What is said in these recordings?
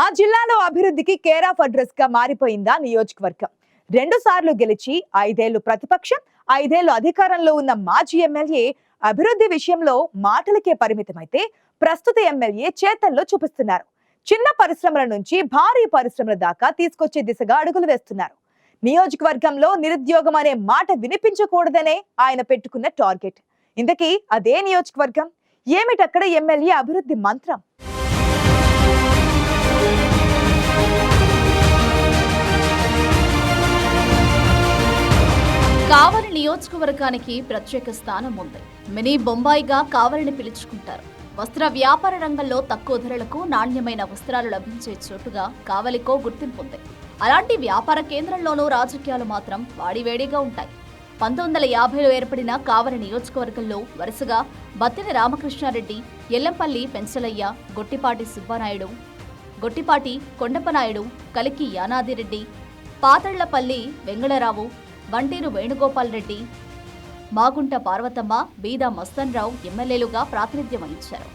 ఆ జిల్లాలో అభివృద్ధికి కేర్ ఆఫ్ అడ్రస్గా మారిపోయిందా నియోజకవర్గం? రెండు సార్లు గెలిచి ఐదేళ్ళు ప్రతిపక్షం ఐదేళ్ళు అధికారంలో ఉన్న మాజీ ఎమ్మెల్యే అభివృద్ధి విషయంలో మాటలకే పరిమితమైతే ప్రస్తుత ఎమ్మెల్యే చేతల్లో చూపిస్తున్నారు. చిన్న పరిశ్రమల నుంచి భారీ పరిశ్రమల దాకా తీసుకొచ్చే దిశగా అడుగులు వేస్తున్నారు. నియోజకవర్గంలో నిరుద్యోగం అనే మాట వినిపించకూడదనే ఆయన పెట్టుకున్న టార్గెట్. ఇంతకీ అదే నియోజకవర్గం? ఏమిటక్కడ ఎమ్మెల్యే అభివృద్ధి మంత్రం? కావలి నియోజకవర్గానికి ప్రత్యేక స్థానం ఉంది. మినీ బొంబాయిగా కావలిని పిలుచుకుంటారు. వస్త్ర వ్యాపార రంగంలో తక్కువ ధరలకు నాణ్యమైన వస్త్రాలు లభించే చోటుగా కావలికో గుర్తింపు ఉంది. అలాంటి వ్యాపార కేంద్రంలోనూ రాజకీయాలు మాత్రం వాడివేడిగా ఉంటాయి. పంతొమ్మిది వందల యాభైలో ఏర్పడిన కావలి నియోజకవర్గంలో వరుసగా బత్తిన రామకృష్ణారెడ్డి ఎల్లంపల్లి పెంచలయ్య గొట్టిపాటి సుబ్బానాయుడు గొట్టిపాటి కొండపనాయుడు కలికి యానాదిరెడ్డి పాతళ్ళపల్లి వెంగళరావు వంటేరు వేణుగోపాల్ రెడ్డి మాగుంట పార్వతమ్మ బీదా మస్తన్ రావు ఎమ్మెల్యేలుగా ప్రాతినిధ్యం వహించారు.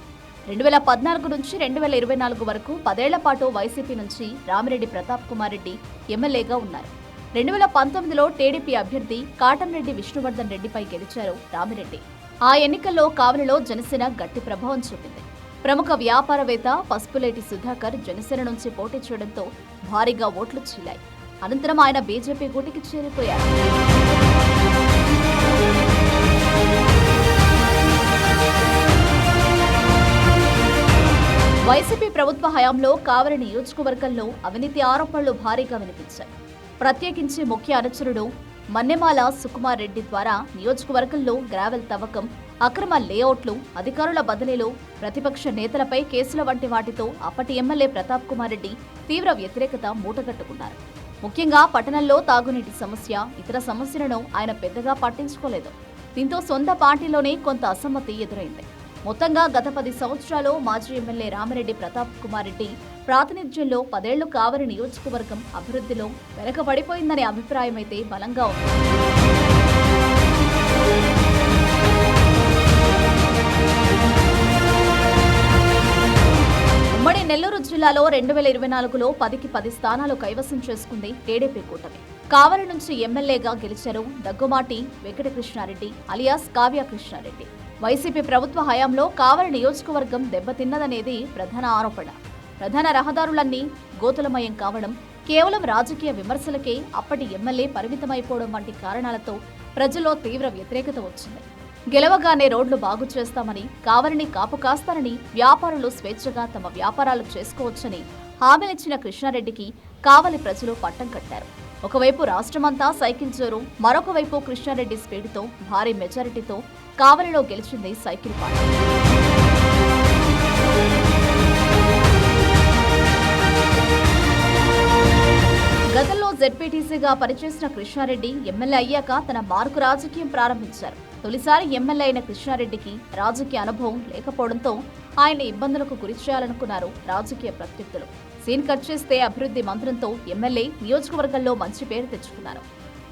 రెండు వేల పద్నాలుగు నుంచి రెండు వేల ఇరవై నాలుగు వరకు పదేళ్ళ పాటు వైసీపీ నుంచి రామిరెడ్డి ప్రతాప్ కుమార్ రెడ్డి ఎమ్మెల్యేగా ఉన్నారు. రెండు వేల పంతొమ్మిదిలో టీడీపీ అభ్యర్థి కాటంరెడ్డి విష్ణువర్ధన్ రెడ్డిపై గెలిచారు రామిరెడ్డి. ఆ ఎన్నికల్లో కావలిలో జనసేన గట్టి ప్రభావం చూపింది. ప్రముఖ వ్యాపారవేత్త పసుపులేటి సుధాకర్ జనసేన నుంచి పోటీ చేయడంతో భారీగా ఓట్లు చీలాయి. అనంతరం ఆయన బీజేపీ గూటికి చేరిపోయారు. వైసీపీ ప్రభుత్వ హయాంలో కావలి నియోజకవర్గంలో అవినీతి ఆరోపణలు భారీగా వినిపించాయి. ప్రత్యేకించి ముఖ్య అనుచరుడు మన్నెమాల సుకుమార్ రెడ్డి ద్వారా నియోజకవర్గంలో గ్రావెల్ తవ్వకం అక్రమ లేఅవుట్లు అధికారుల బదిలీలు ప్రతిపక్ష నేతలపై కేసుల వంటి వాటితో అప్పటి ఎమ్మెల్యే ప్రతాప్ కుమార్ రెడ్డి తీవ్ర వ్యతిరేకత మూటగట్టుకున్నారు. ముఖ్యంగా పట్టణంలో తాగునీటి సమస్య ఇతర సమస్యలను ఆయన పెద్దగా పట్టించుకోలేదు. దీంతో సొంత పార్టీలోనే కొంత అసమ్మతి ఎదురైంది. మొత్తంగా గత పది సంవత్సరాలు మాజీ ఎమ్మెల్యే రామిరెడ్డి ప్రతాప్ కుమార్ రెడ్డి ప్రాతినిధ్యంలో పదేళ్ళు కావలి నియోజకవర్గం అభివృద్ధిలో వెనకబడిపోయిందనే అభిప్రాయం అయితే బలంగా ఉంది. నెల్లూరు జిల్లాలో రెండు వేల ఇరవై నాలుగులో పదికి పది స్థానాలు కైవసం చేసుకుంది టీడీపీ కూటమి. కావలి నుంచి ఎమ్మెల్యేగా గెలిచారు దగ్గుమాటి వెంకటకృష్ణారెడ్డి అలియాస్ కావ్య కృష్ణారెడ్డి. వైసీపీ ప్రభుత్వ హయాంలో కావలి నియోజకవర్గం దెబ్బతిన్నదనేది ప్రధాన ఆరోపణ. ప్రధాన రహదారులన్నీ గోతులమయం కావడం కేవలం రాజకీయ విమర్శలకే అప్పటి ఎమ్మెల్యే పరిమితమైపోవడం వంటి కారణాలతో ప్రజల్లో తీవ్ర వ్యతిరేకత వచ్చింది. గెలవగానే రోడ్లు బాగు చేస్తామని కావలిని కాపు కాస్తానని వ్యాపారులు స్వేచ్ఛగా తమ వ్యాపారాలు చేసుకోవచ్చని హామీనిచ్చిన కృష్ణారెడ్డికి కావలి ప్రజలు పట్టం కట్టారు. ఒకవైపు రాష్ట్రమంతా సైకిల్ జోరు మరొక వైపు కృష్ణారెడ్డి స్పీడ్తో భారీ మెజారిటీతో కావలిలో గెలిచింది సైకిల్ పార్టీ గతంలో జెడ్పీటీసీగా పనిచేసిన కృష్ణారెడ్డి ఎమ్మెల్యే అయ్యాక తన మార్కు రాజకీయం ప్రారంభించారు. తొలిసారి ఎమ్మెల్యే అయిన కృష్ణారెడ్డికి రాజకీయ అనుభవం లేకపోవడంతో ఆయన ఇబ్బందులకు గురి చేయాలనుకున్నారు రాజకీయ ప్రత్యర్థులు. సీన్ కట్ చేస్తే అభివృద్ధి మంత్రంతో ఎమ్మెల్యే నియోజకవర్గంలో మంచి పేరు తెచ్చుకున్నారు.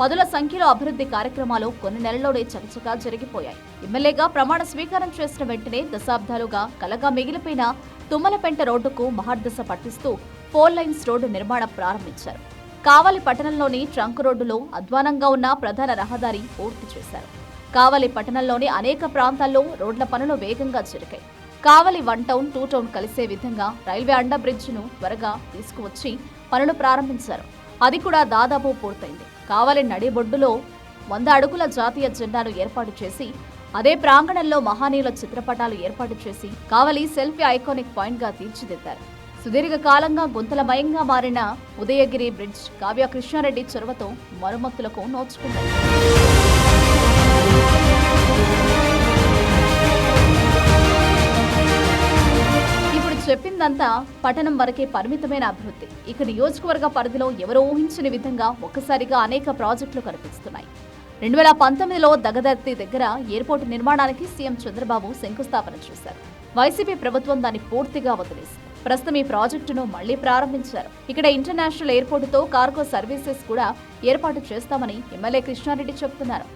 పదుల సంఖ్యలో అభివృద్ధి కార్యక్రమాలు కొన్ని నెలల్లోనే చకచకా జరిగిపోయాయి. ఎమ్మెల్యేగా ప్రమాణ స్వీకారం చేసిన వెంటనే దశాబ్దాలుగా కలగా మిగిలిపోయిన తుమ్మలపెంట రోడ్డుకు మహార్దశ పట్టిస్తూ ఫోర్ లైన్స్ రోడ్డు నిర్మాణం ప్రారంభించారు. కావలి పట్టణంలోని ట్రంక్ రోడ్డులో అధ్వానంగా ఉన్న ప్రధాన రహదారి పూర్తి చేశారు. కావలి పట్టణంలోని అనేక ప్రాంతాల్లో రోడ్ల పనులు వేగంగా జరిగాయి. Kavali one town two town కలిసే విధంగా రైల్వే అండర్ బ్రిడ్జ్ను త్వరగా తీసుకువచ్చి పనులు ప్రారంభించారు. అది కూడా దాదాపు పూర్తయింది. కావలి నడిబొడ్డులో వంద అడుగుల జాతీయ జెండాను ఏర్పాటు చేసి అదే ప్రాంగణంలో మహానీయుల చిత్రపటాలు ఏర్పాటు చేసి కావలి సెల్ఫీ ఐకానిక్ పాయింట్గా తీర్చిదిద్దారు. సుదీర్ఘ కాలంగా గుంతలమయంగా మారిన ఉదయగిరి బ్రిడ్జ్ కావ్య కృష్ణారెడ్డి చొరవతో మరమ్మతులకు నోచుకున్నారు ఇప్పుడు చెప్పిందంతా పట్టణం వరకే పరిమితమైన అభివృద్ధి. ఇక నియోజకవర్గ పరిధిలో ఎవరో ఊహించని విధంగా ఒక్కసారిగా అనేక ప్రాజెక్టులు కనిపిస్తున్నాయి. రెండు వేల పంతొమ్మిదిలో దగదర్తి దగ్గర ఎయిర్పోర్టు నిర్మాణానికి సీఎం చంద్రబాబు శంకుస్థాపన చేశారు. వైసీపీ ప్రభుత్వం దాన్ని పూర్తిగా వదిలేసింది. ప్రస్తుతం ఈ ప్రాజెక్టును మళ్ళీ ప్రారంభించారు. ఇక్కడ ఇంటర్నేషనల్ ఎయిర్పోర్టుతో కార్గో సర్వీసెస్ కూడా ఏర్పాటు చేస్తామని ఎమ్మెల్యే కృష్ణారెడ్డి చెబుతున్నారు.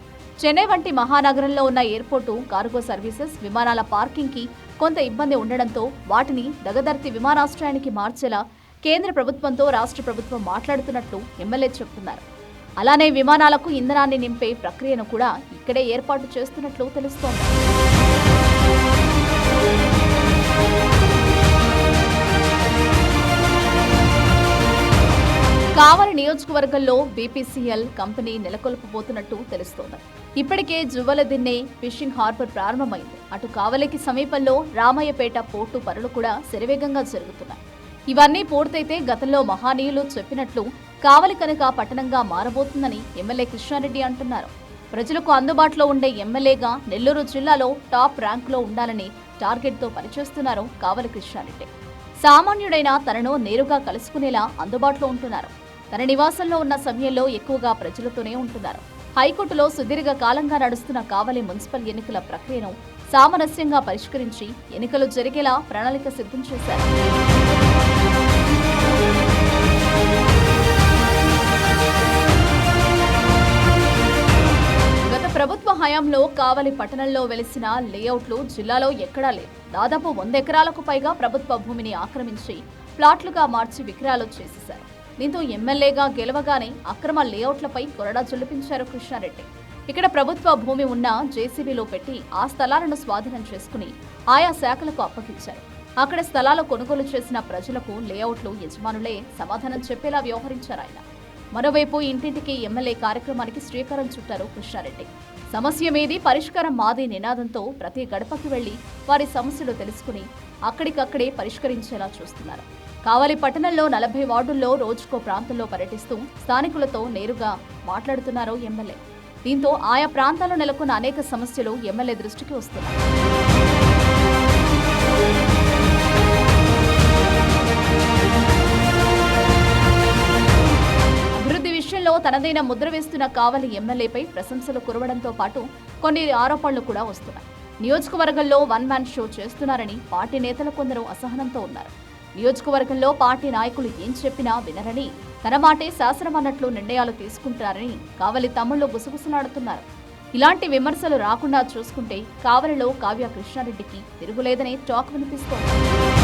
చెన్నై వంటి మహానగరంలో ఉన్న ఎయిర్పోర్టు కార్గో సర్వీసెస్ విమానాల పార్కింగ్కి కొంత ఇబ్బంది ఉండడంతో వాటిని దగదర్తి విమానాశ్రయానికి మార్చేలా కేంద్ర ప్రభుత్వంతో రాష్ట్ర ప్రభుత్వం మాట్లాడుతున్నట్లు ఎమ్మెల్యే చెబుతున్నారు. అలానే విమానాలకు ఇంధనాన్ని నింపే ప్రక్రియను కూడా ఇక్కడే ఏర్పాటు చేస్తున్నట్లు తెలుస్తోంది. కావలి నియోజకవర్గంలో బీపీసీఎల్ కంపెనీ నెలకొల్పబోతున్నట్టు తెలుస్తోంది. ఇప్పటికే జువ్వలదిన్నె ఫిషింగ్ హార్బర్ ప్రారంభమైంది. అటు కావలికి సమీపంలో రామయ్యపేట పోర్టు పనులు కూడా శరవేగంగా జరుగుతున్నాయి. ఇవన్నీ పూర్తయితే గతంలో మహానీయులు చెప్పినట్లు కావలి కనుక పట్టణంగా మారబోతుందని ఎమ్మెల్యే కృష్ణారెడ్డి అంటున్నారు. ప్రజలకు అందుబాటులో ఉండే ఎమ్మెల్యేగా నెల్లూరు జిల్లాలో టాప్ ర్యాంకులో ఉండాలని టార్గెట్తో పనిచేస్తున్నారు కావలి కృష్ణారెడ్డి. సామాన్యుడైన తనను నేరుగా కలుసుకునేలా అందుబాటులో ఉంటున్నారు. తన నివాసంలో ఉన్న సమయంలో ఎక్కువగా ప్రజలతోనే ఉంటున్నారు. హైకోర్టులో సుదీర్ఘ కాలంగా నడుస్తున్న కావలి మున్సిపల్ ఎన్నికల ప్రక్రియను సామరస్యంగా పరిష్కరించి ఎన్నికలు జరిగేలా ప్రణాళిక సిద్ధం చేశారు. గత ప్రభుత్వ హయాంలో కావలి పట్టణంలో వెలిసిన లేఅవుట్లు జిల్లాలో ఎక్కడా లేవు. దాదాపు వంద ఎకరాలకు పైగా ప్రభుత్వ భూమిని ఆక్రమించి ప్లాట్లుగా మార్చి విక్రయాలు చేసేశారు. దీంతో ఎమ్మెల్యేగా గెలవగానే అక్రమ లేఅవుట్లపై కొరడా జులిపించారు కృష్ణారెడ్డి. ఇక్కడ ప్రభుత్వ భూమి ఉన్న జేసీబీలో పెట్టి ఆ స్థలాలను స్వాధీనం చేసుకుని ఆయా శాఖలకు అప్పగించారు. అక్కడ స్థలాలు కొనుగోలు చేసిన ప్రజలకు లేఅవుట్లు యజమానులే సమాధానం చెప్పేలా వ్యవహరించారు ఆయన. మరోవైపు ఇంటింటికి ఎమ్మెల్యే కార్యక్రమానికి శ్రీకారం చుట్టారు కృష్ణారెడ్డి. సమస్య మీది పరిష్కారం మాది నినాదంతో ప్రతి గడపకి వెళ్ళి వారి సమస్యలు తెలుసుకుని అక్కడికక్కడే పరిష్కరించేలా చూస్తున్నారు. కావలి పట్టణంలో నలభై వార్డుల్లో రోజుకో ప్రాంతంలో పర్యటిస్తూ స్థానికులతో నేరుగా మాట్లాడుతున్నారు ఎమ్మెల్యే. దీంతో ఆయా ప్రాంతాల్లో నెలకొన్న అనేక సమస్యలు ఎమ్మెల్యే దృష్టికి వస్తున్నాయి. అభివృద్ధి తనదైన ముద్ర వేస్తున్న కావలి ఎమ్మెల్యేపై ప్రశంసలు కురవడంతో పాటు కొన్ని ఆరోపణలు కూడా వస్తున్నాయి. నియోజకవర్గంలో వన్ మ్యాన్ షో చేస్తున్నారని పార్టీ నేతలు కొందరు అసహనంతో ఉన్నారు. నియోజకవర్గంలో పార్టీ నాయకులు ఏం చెప్పినా వినరని తన మాటే శాసనం అన్నట్లు నిర్ణయాలు తీసుకుంటారని కావలి తమ్ముళ్ళు గుసగుసలాడుతున్నారు. ఇలాంటి విమర్శలు రాకుండా చూసుకుంటే కావలిలో కావ్య కృష్ణారెడ్డికి తిరుగులేదనే టాక్ వినిపిస్తోంది.